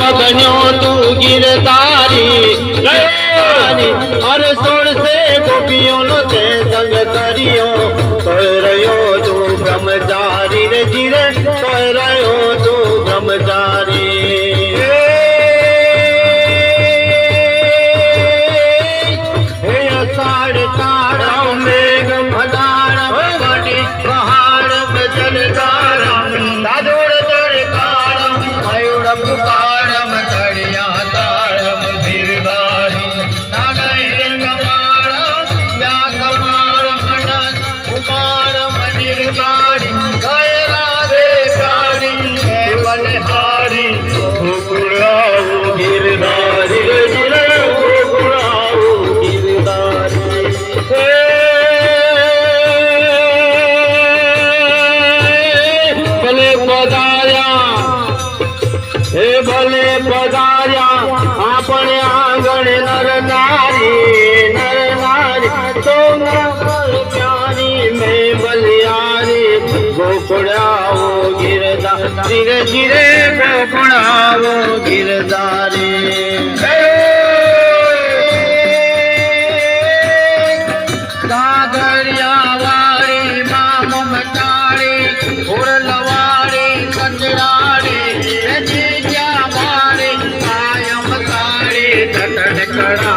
બન્યો તું ગિરધારી ગિરધારી. અરે સોળસે ગોપીઓનો તે સંગ કર્યો. તોય રહ્યો તું બ્રહ્મચારી રે જીરે તોય રહ્યો તું બ્રહ્મચારી. હે અષાઢ એ ભલે પધાર્યા, આપણે આંગણે નર નારી નર નારી તો પ્યારી મેં બલિયારી ગોકુળાઓ ગિરદા ધીરે ધીરે ગોકુળાઓ ગિરદારી કાગળિયા વાળી મા મમતાળી ઉરલવા ತಡೆ ಕಡಾ